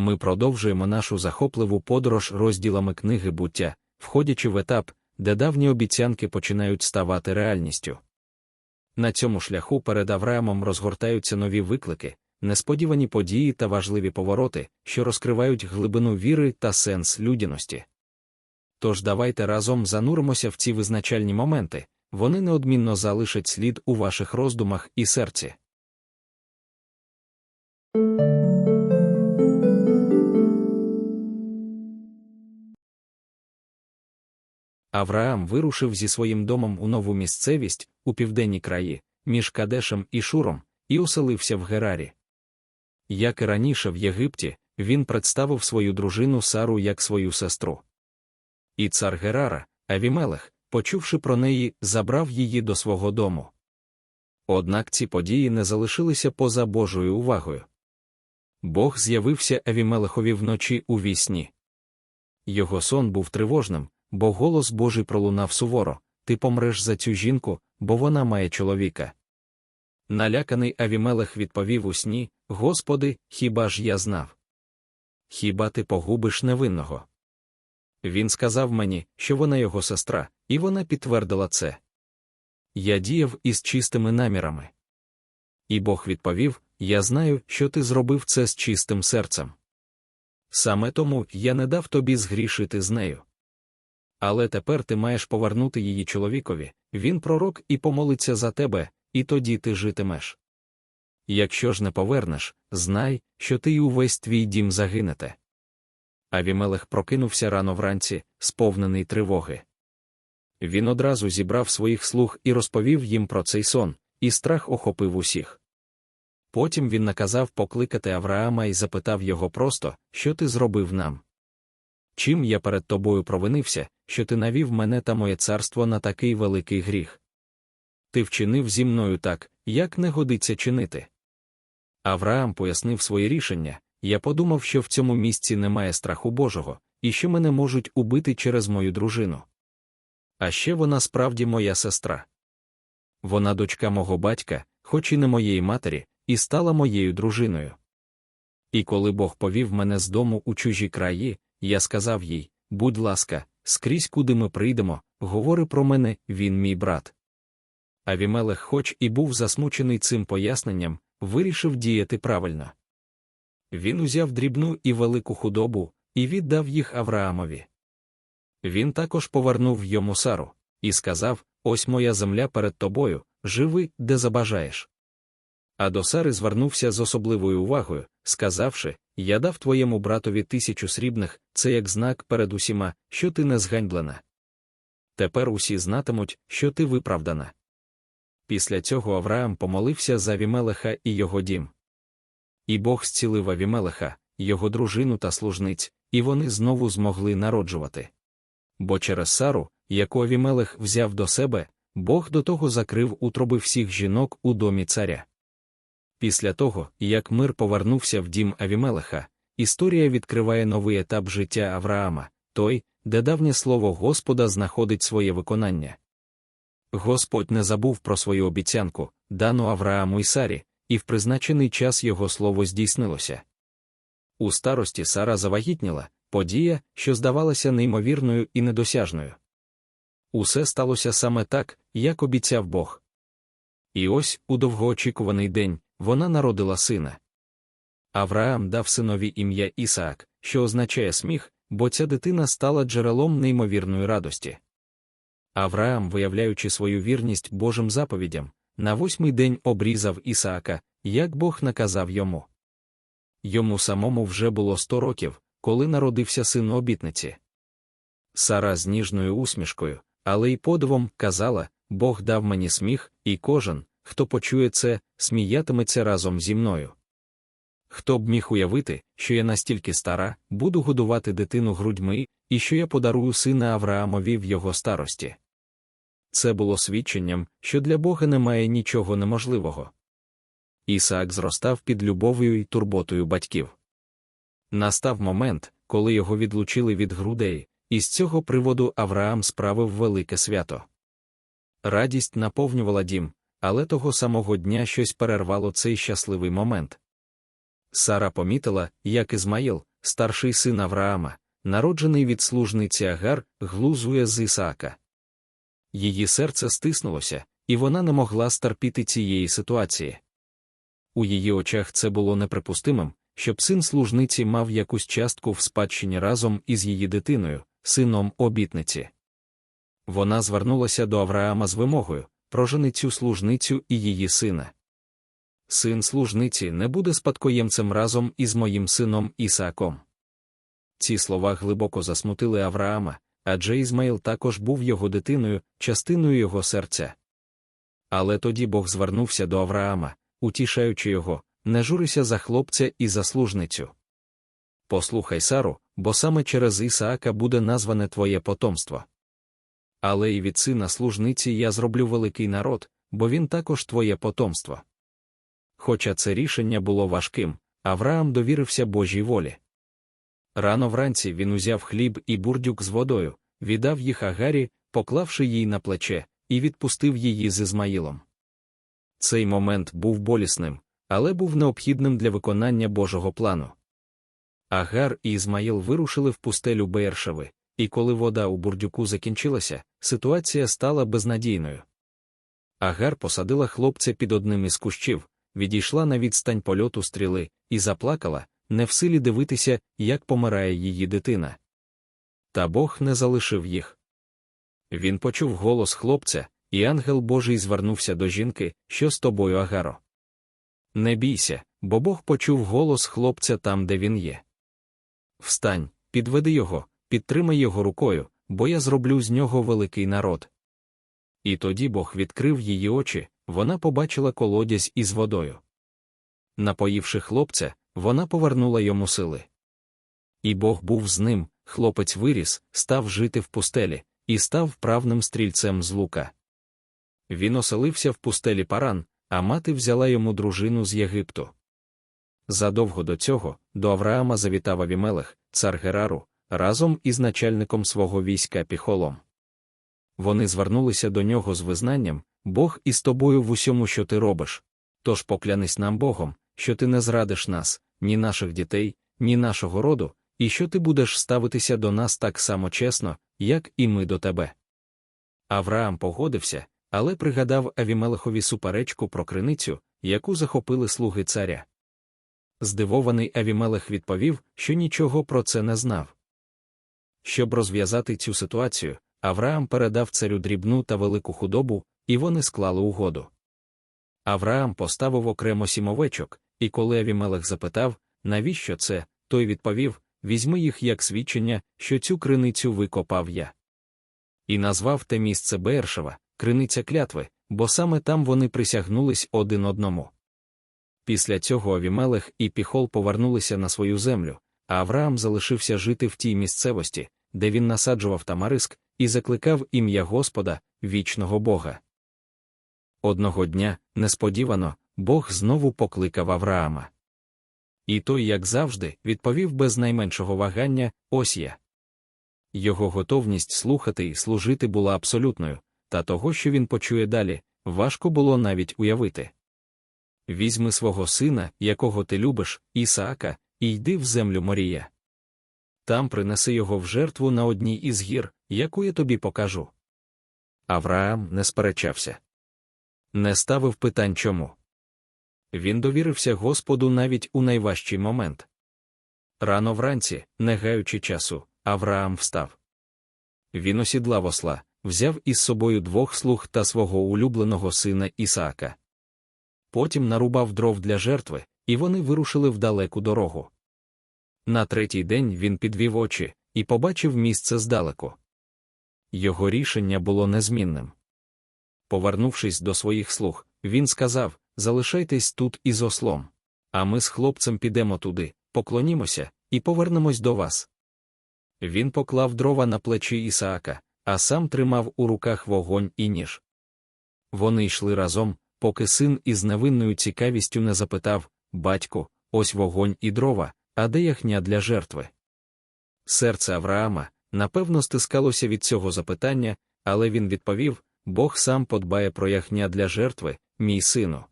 Ми продовжуємо нашу захопливу подорож розділами книги буття, входячи в етап, де давні обіцянки починають ставати реальністю. На цьому шляху перед Авраамом розгортаються нові виклики, несподівані події та важливі повороти, що розкривають глибину віри та сенс людяності. Тож давайте разом зануримося в ці визначальні моменти, вони неодмінно залишать слід у ваших роздумах і серці. Авраам вирушив зі своїм домом у нову місцевість у південні краї, між Кадешем і Шуром, і оселився в Герарі. Як і раніше в Єгипті, він представив свою дружину Сару як свою сестру. І цар Герара, Авімелех, почувши про неї, забрав її до свого дому. Однак ці події не залишилися поза Божою увагою. Бог з'явився Авімелехові вночі у вісні. Його сон був тривожним, бо голос Божий пролунав суворо ти помреш за цю жінку, бо вона має чоловіка. Наляканий Авімелех відповів у сні Господи, хіба ж я знав? Хіба ти погубиш невинного? Він сказав мені, що вона його сестра, і вона підтвердила це. Я діяв із чистими намірами. І Бог відповів: Я знаю, що ти зробив це з чистим серцем. Саме тому я не дав тобі згрішити з нею. Але тепер ти маєш повернути її чоловікові, він пророк і помолиться за тебе, і тоді ти житимеш. Якщо ж не повернеш, знай, що ти й увесь твій дім загинете. Авімелех прокинувся рано вранці, сповнений тривоги. Він одразу зібрав своїх слуг і розповів їм про цей сон, і страх охопив усіх. Потім він наказав покликати Авраама і запитав його просто, що ти зробив нам. Чим я перед тобою провинився, що ти навів мене та моє царство на такий великий гріх? Ти вчинив зі мною так, як не годиться чинити. Авраам пояснив своє рішення я подумав, що в цьому місці немає страху Божого, і що мене можуть убити через мою дружину. А ще вона справді моя сестра. Вона дочка мого батька, хоч і не моєї матері, і стала моєю дружиною. І коли Бог повів мене з дому у чужі краї, я сказав їй будь ласка, скрізь куди ми прийдемо, говори про мене, він мій брат. Авімелех, хоч і був засмучений цим поясненням, вирішив діяти правильно. Він узяв дрібну і велику худобу і віддав їх Авраамові. Він також повернув йому Сару і сказав: Ось моя земля перед тобою, живи, де забажаєш. А до Сари звернувся з особливою увагою, сказавши: Я дав твоєму братові тисячу срібних, це як знак перед усіма, що ти не зганьблена. Тепер усі знатимуть, що ти виправдана. Після цього Авраам помолився за Вімелеха і його дім. І Бог зцілив Авімелеха, його дружину та служниць, і вони знову змогли народжувати. Бо через Сару, яку Авімелех взяв до себе, Бог до того закрив утроби всіх жінок у домі царя. Після того, як мир повернувся в дім Авімелеха, історія відкриває новий етап життя Авраама, той, де давнє слово Господа знаходить своє виконання. Господь не забув про свою обіцянку, дану Аврааму і Сарі, і в призначений час його слово здійснилося. У старості Сара завагітніла подія, що здавалася неймовірною і недосяжною. Усе сталося саме так, як обіцяв Бог. І ось, у довгоочікуваний день, вона народила сина. Авраам дав синові ім'я Ісаак, що означає сміх, бо ця дитина стала джерелом неймовірної радості. Авраам, виявляючи свою вірність Божим заповідям, на восьмий день обрізав Ісаака, як Бог наказав йому. Йому самому вже було сто років, коли народився син обітниці. Сара з ніжною усмішкою, але й подивом казала Бог дав мені сміх, і кожен, хто почує це, сміятиметься разом зі мною. Хто б міг уявити, що я настільки стара, буду годувати дитину грудьми, і що я подарую сина Авраамові в його старості. Це було свідченням, що для Бога немає нічого неможливого. Ісаак зростав під любов'ю і турботою батьків. Настав момент, коли його відлучили від грудей, і з цього приводу Авраам справив велике свято. Радість наповнювала дім, але того самого дня щось перервало цей щасливий момент. Сара помітила, як Ізмаїл, старший син Авраама, народжений від служниці Агар, глузує з Ісаака. Її серце стиснулося, і вона не могла стерпіти цієї ситуації. У її очах це було неприпустимим, щоб син служниці мав якусь частку в спадщині разом із її дитиною, сином обітниці. Вона звернулася до Авраама з вимогою прожени цю служницю і її сина. Син служниці не буде спадкоємцем разом із моїм сином Ісааком. Ці слова глибоко засмутили Авраама, адже Ізмаїл також був його дитиною, частиною його серця. Але тоді Бог звернувся до Авраама, утішаючи його, не журися за хлопця і за служницю. Послухай Сару, бо саме через Ісаака буде назване твоє потомство. Але і від сина служниці я зроблю великий народ, бо він також твоє потомство. Хоча це рішення було важким, Авраам довірився Божій волі. Рано вранці він узяв хліб і бурдюк з водою, віддав їх Агарі, поклавши їй на плече, і відпустив її з Ізмаїлом. Цей момент був болісним, але був необхідним для виконання Божого плану. Агар і Ізмаїл вирушили в пустелю Беершеви, і коли вода у бурдюку закінчилася, ситуація стала безнадійною. Агар посадила хлопця під одним із кущів, відійшла на відстань польоту стріли і заплакала, не в силі дивитися, як помирає її дитина. Та Бог не залишив їх. Він почув голос хлопця, і ангел Божий звернувся до жінки, що з тобою, Агаро. Не бійся, бо Бог почув голос хлопця там, де він є. Встань, підведи його, підтримай його рукою, бо я зроблю з нього великий народ. І тоді Бог відкрив її очі, вона побачила колодязь із водою. Напоївши хлопця, вона повернула йому сили. І Бог був з ним, хлопець виріс, став жити в пустелі, і став вправним стрільцем з лука. Він оселився в пустелі паран, а мати взяла йому дружину з Єгипту. Задовго до цього до Авраама завітав Авімелех, цар Герару, разом із начальником свого війська піхолом. Вони звернулися до нього з визнанням Бог із тобою в усьому, що ти робиш. Тож поклянись нам Богом, що ти не зрадиш нас, ні наших дітей, ні нашого роду, і що ти будеш ставитися до нас так само чесно, як і ми до тебе. Авраам погодився, але пригадав Авімелехові суперечку про криницю, яку захопили слуги царя. Здивований Авімелех відповів, що нічого про це не знав. Щоб розв'язати цю ситуацію, Авраам передав царю дрібну та велику худобу, і вони склали угоду. Авраам поставив окремо сім овечок, і коли Авімелех запитав, навіщо це, той відповів візьми їх як свідчення, що цю криницю викопав я. І назвав те місце Бершева, криниця клятви, бо саме там вони присягнулись один одному. Після цього Авімелех і Піхол повернулися на свою землю, Авраам залишився жити в тій місцевості, де він насаджував тамариск, і закликав ім'я Господа, вічного Бога. Одного дня, несподівано, Бог знову покликав Авраама. І той, як завжди, відповів без найменшого вагання ось я. Його готовність слухати і служити була абсолютною, та того, що він почує далі, важко було навіть уявити. Візьми свого сина, якого ти любиш, Ісаака, і йди в землю Морія. Там принеси його в жертву на одній із гір, яку я тобі покажу. Авраам не сперечався. Не ставив питань чому. Він довірився Господу навіть у найважчий момент. Рано вранці, не гаючи часу, Авраам встав. Він осідлав осла, взяв із собою двох слуг та свого улюбленого сина Ісаака. Потім нарубав дров для жертви, і вони вирушили в далеку дорогу. На третій день він підвів очі і побачив місце здалеку. Його рішення було незмінним. Повернувшись до своїх слуг, він сказав Залишайтесь тут із ослом. А ми з хлопцем підемо туди, поклонімося і повернемось до вас. Він поклав дрова на плечі Ісаака, а сам тримав у руках вогонь і ніж. Вони йшли разом, поки син із невинною цікавістю не запитав Батьку, ось вогонь і дрова, а де яхня для жертви? Серце Авраама, напевно, стискалося від цього запитання, але він відповів Бог сам подбає про яхня для жертви, мій сину.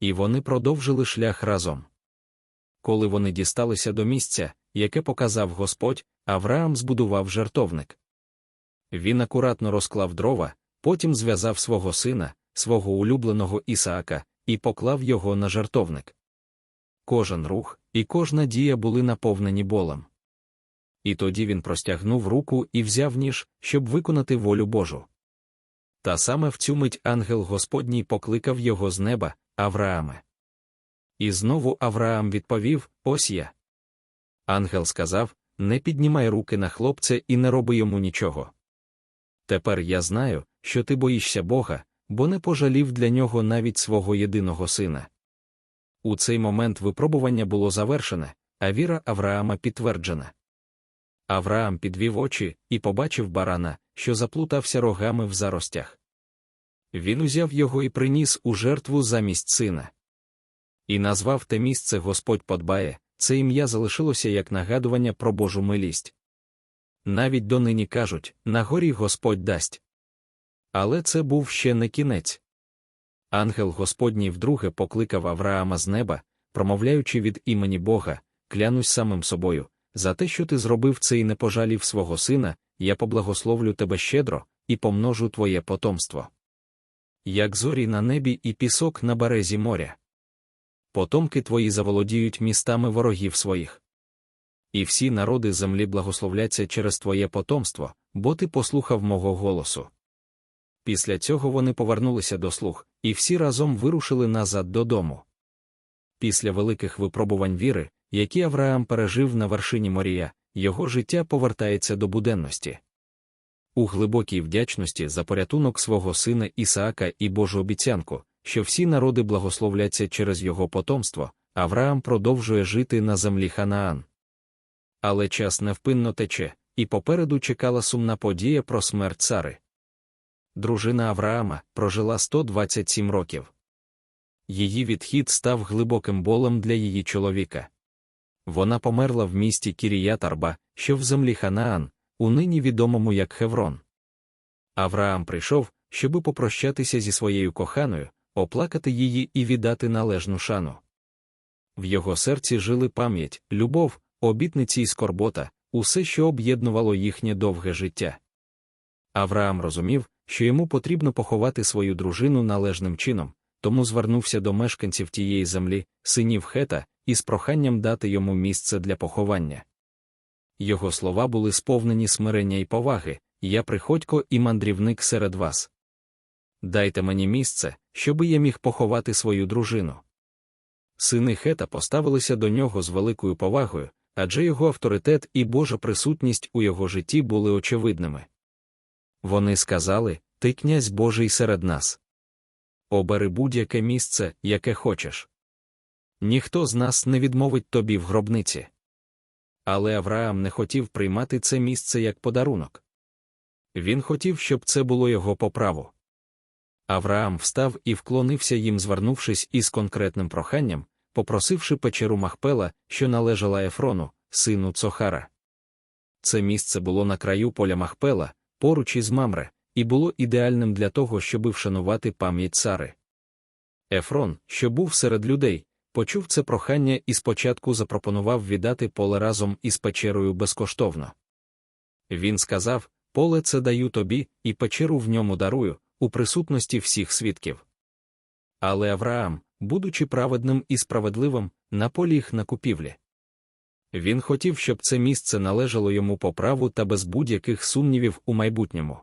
І вони продовжили шлях разом. коли вони дісталися до місця, яке показав Господь, Авраам збудував жертовник. Він акуратно розклав дрова, потім зв'язав свого сина, свого улюбленого Ісаака, і поклав його на жертовник. Кожен рух і кожна дія були наповнені болем. І тоді він простягнув руку і взяв ніж, щоб виконати волю Божу. Та саме в цю мить ангел Господній покликав його з неба, Аврааме. І знову Авраам відповів: Ось я. Ангел сказав: Не піднімай руки на хлопця і не роби йому нічого. Тепер я знаю, що ти боїшся Бога, бо не пожалів для нього навіть свого єдиного сина. У цей момент випробування було завершене, а віра Авраама підтверджена. Авраам підвів очі і побачив барана, що заплутався рогами в заростях. Він узяв його і приніс у жертву замість сина. І назвав те місце Господь подбає, це ім'я залишилося як нагадування про Божу милість. Навіть донині кажуть на горі Господь дасть. Але це був ще не кінець. Ангел Господній вдруге покликав Авраама з неба, промовляючи від імені Бога, клянусь самим собою, за те, що ти зробив це і не пожалів свого сина, я поблагословлю тебе щедро і помножу твоє потомство. Як зорі на небі і пісок на березі моря. Потомки твої заволодіють містами ворогів своїх. І всі народи землі благословляться через твоє потомство, бо ти послухав мого голосу. Після цього вони повернулися до слух, і всі разом вирушили назад додому. Після великих випробувань віри, які Авраам пережив на вершині Морія, його життя повертається до буденності. У глибокій вдячності за порятунок свого сина Ісаака і Божу обіцянку, що всі народи благословляться через його потомство, Авраам продовжує жити на землі Ханаан. Але час невпинно тече, і попереду чекала сумна подія про смерть цари. Дружина Авраама прожила 127 років. Її відхід став глибоким болем для її чоловіка. Вона померла в місті Кіріятарба, що в землі Ханаан, у нині відомому як Хеврон. Авраам прийшов, щоби попрощатися зі своєю коханою, оплакати її і віддати належну шану. В його серці жили пам'ять, любов, обітниці й скорбота, усе, що об'єднувало їхнє довге життя. Авраам розумів, що йому потрібно поховати свою дружину належним чином, тому звернувся до мешканців тієї землі, синів хета, із проханням дати йому місце для поховання. Його слова були сповнені смирення і поваги, я приходько і мандрівник серед вас. Дайте мені місце, щоби я міг поховати свою дружину. Сини хета поставилися до нього з великою повагою, адже його авторитет і Божа присутність у його житті були очевидними. Вони сказали Ти князь Божий серед нас. Обери будь-яке місце, яке хочеш. Ніхто з нас не відмовить тобі в гробниці. Але Авраам не хотів приймати це місце як подарунок. Він хотів, щоб це було його по праву. Авраам встав і вклонився їм, звернувшись із конкретним проханням, попросивши печеру Махпела, що належала Ефрону, сину Цохара. Це місце було на краю поля Махпела, поруч із Мамре, і було ідеальним для того, щоб вшанувати пам'ять цари. Ефрон, що був серед людей, почув це прохання і спочатку запропонував віддати поле разом із печерою безкоштовно. Він сказав: Поле це даю тобі, і печеру в ньому дарую, у присутності всіх свідків. Але Авраам, будучи праведним і справедливим, наполіг на купівлі. Він хотів, щоб це місце належало йому по праву та без будь-яких сумнівів у майбутньому.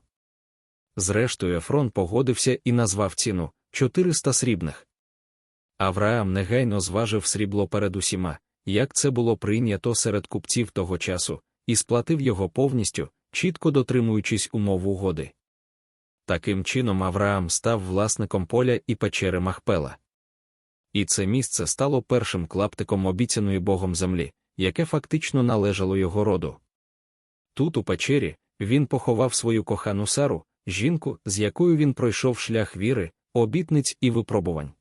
Зрештою, Ефрон погодився і назвав ціну 400 срібних. Авраам негайно зважив срібло перед усіма, як це було прийнято серед купців того часу, і сплатив його повністю, чітко дотримуючись умов угоди. Таким чином Авраам став власником поля і печери Махпела. І це місце стало першим клаптиком обіцяної Богом землі, яке фактично належало його роду. Тут, у печері, він поховав свою кохану Сару, жінку, з якою він пройшов шлях віри, обітниць і випробувань.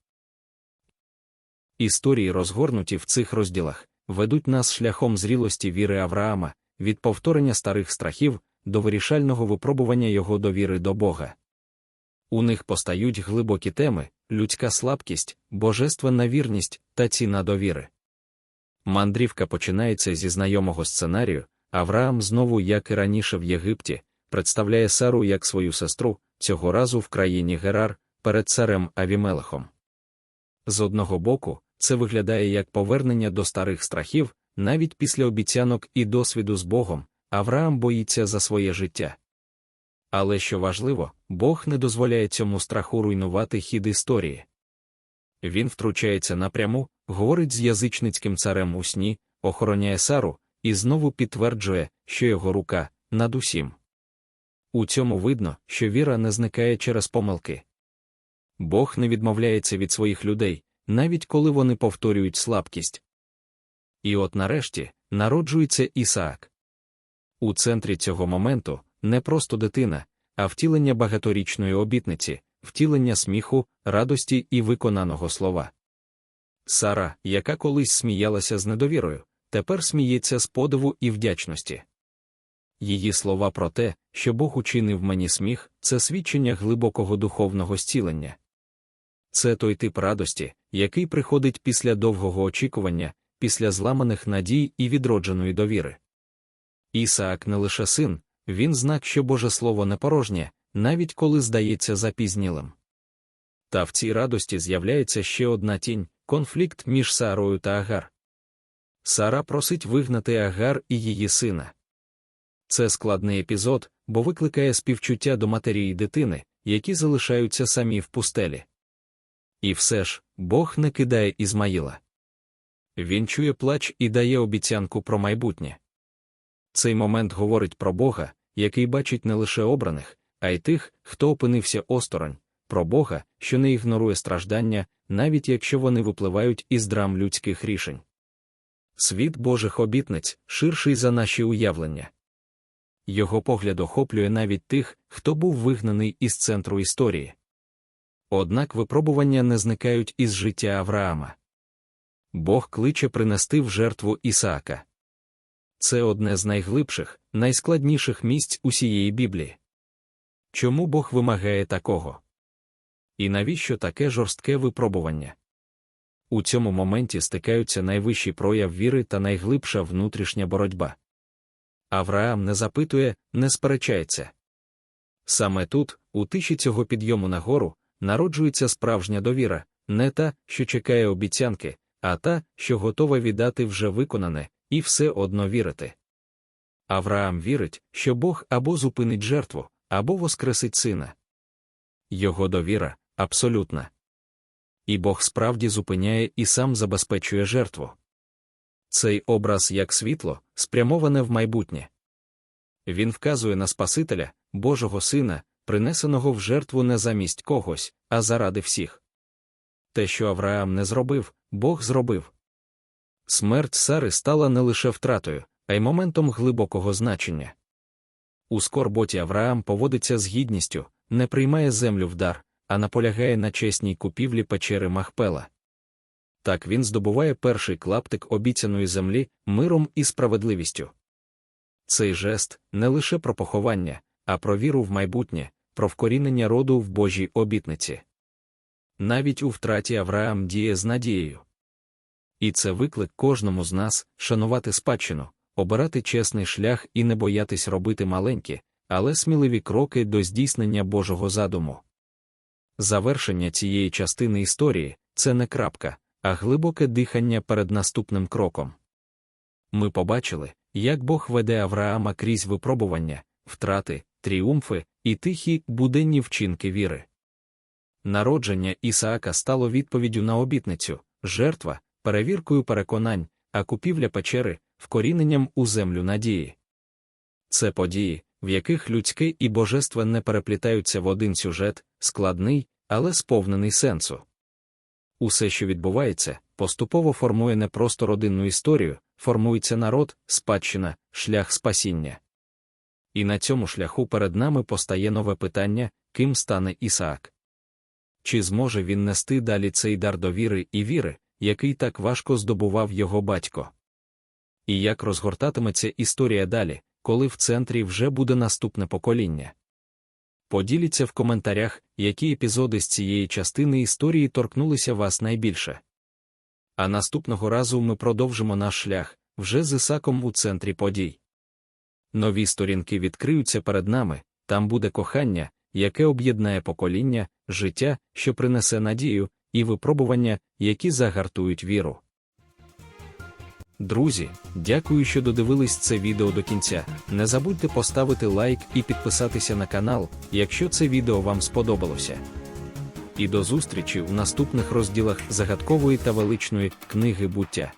Історії, розгорнуті в цих розділах, ведуть нас шляхом зрілості віри Авраама, від повторення старих страхів до вирішального випробування його довіри до Бога. У них постають глибокі теми, людська слабкість, божественна вірність та ціна довіри. Мандрівка починається зі знайомого сценарію. Авраам знову, як і раніше в Єгипті, представляє Сару як свою сестру, цього разу в країні Герар, перед царем Авімелехом. З одного боку, це виглядає як повернення до старих страхів, навіть після обіцянок і досвіду з Богом, Авраам боїться за своє життя. Але що важливо, Бог не дозволяє цьому страху руйнувати хід історії. Він втручається напряму, говорить з язичницьким царем у сні, охороняє Сару і знову підтверджує, що його рука над усім. У цьому видно, що віра не зникає через помилки. Бог не відмовляється від своїх людей, навіть коли вони повторюють слабкість. І от нарешті народжується Ісаак. У центрі цього моменту не просто дитина, а втілення багаторічної обітниці, втілення сміху, радості і виконаного слова. Сара, яка колись сміялася з недовірою, тепер сміється з подиву і вдячності. Її слова про те, що Бог учинив мені сміх, це свідчення глибокого духовного зцілення. Це той тип радості, який приходить після довгого очікування, після зламаних надій і відродженої довіри. Ісаак не лише син, він знак, що Боже Слово не порожнє, навіть коли здається запізнілим. Та в цій радості з'являється ще одна тінь конфлікт між Сарою та Агар. Сара просить вигнати Агар і її сина. Це складний епізод, бо викликає співчуття до матері і дитини, які залишаються самі в пустелі. І все ж, Бог не кидає Ізмаїла. Він чує плач і дає обіцянку про майбутнє. Цей момент говорить про Бога, який бачить не лише обраних, а й тих, хто опинився осторонь, про Бога, що не ігнорує страждання, навіть якщо вони випливають із драм людських рішень. Світ Божих обітниць ширший за наші уявлення. Його погляд охоплює навіть тих, хто був вигнаний із центру історії. Однак випробування не зникають із життя Авраама. Бог кличе принести в жертву Ісаака. Це одне з найглибших, найскладніших місць усієї Біблії. Чому Бог вимагає такого? І навіщо таке жорстке випробування? У цьому моменті стикаються найвищий прояв віри та найглибша внутрішня боротьба. Авраам не запитує, не сперечається. Саме тут, у тиші цього підйому на гору, народжується справжня довіра, не та, що чекає обіцянки, а та, що готова віддати вже виконане, і все одно вірити. Авраам вірить, що Бог або зупинить жертву, або воскресить сина. Його довіра абсолютна. І Бог справді зупиняє і сам забезпечує жертву. Цей образ як світло, спрямоване в майбутнє. Він вказує на Спасителя, Божого Сина, принесеного в жертву не замість когось, а заради всіх. Те, що Авраам не зробив, Бог зробив. Смерть Сари стала не лише втратою, а й моментом глибокого значення. У скорботі Авраам поводиться з гідністю, не приймає землю в дар, а наполягає на чесній купівлі печери Махпела. Так він здобуває перший клаптик обіцяної землі миром і справедливістю. Цей жест не лише про поховання, а про віру в майбутнє, про вкорінення роду в Божій обітниці. Навіть у втраті Авраам діє з надією. І це виклик кожному з нас шанувати спадщину, обирати чесний шлях і не боятись робити маленькі, але сміливі кроки до здійснення Божого задуму. Завершення цієї частини історії це не крапка, а глибоке дихання перед наступним кроком. Ми побачили, як Бог веде Авраама крізь випробування, втрати, тріумфи і тихі буденні вчинки віри. Народження Ісаака стало відповіддю на обітницю, жертва, перевіркою переконань, а купівля печери вкоріненням у землю надії. Це події, в яких людське і божество не переплітаються в один сюжет, складний, але сповнений сенсу. Усе, що відбувається, поступово формує не просто родинну історію, формується народ, спадщина, шлях спасіння. І на цьому шляху перед нами постає нове питання, ким стане Ісаак. Чи зможе він нести далі цей дар довіри і віри, який так важко здобував його батько? І як розгортатиметься історія далі, коли в центрі вже буде наступне покоління? Поділіться в коментарях, які епізоди з цієї частини історії торкнулися вас найбільше. А наступного разу ми продовжимо наш шлях вже з Ісаком у центрі подій. Нові сторінки відкриються перед нами, там буде кохання, яке об'єднає покоління, життя, що принесе надію, і випробування, які загартують віру. Друзі, дякую, що додивились це відео до кінця. Не забудьте поставити лайк і підписатися на канал, якщо це відео вам сподобалося. І до зустрічі у наступних розділах загадкової та величної книги буття.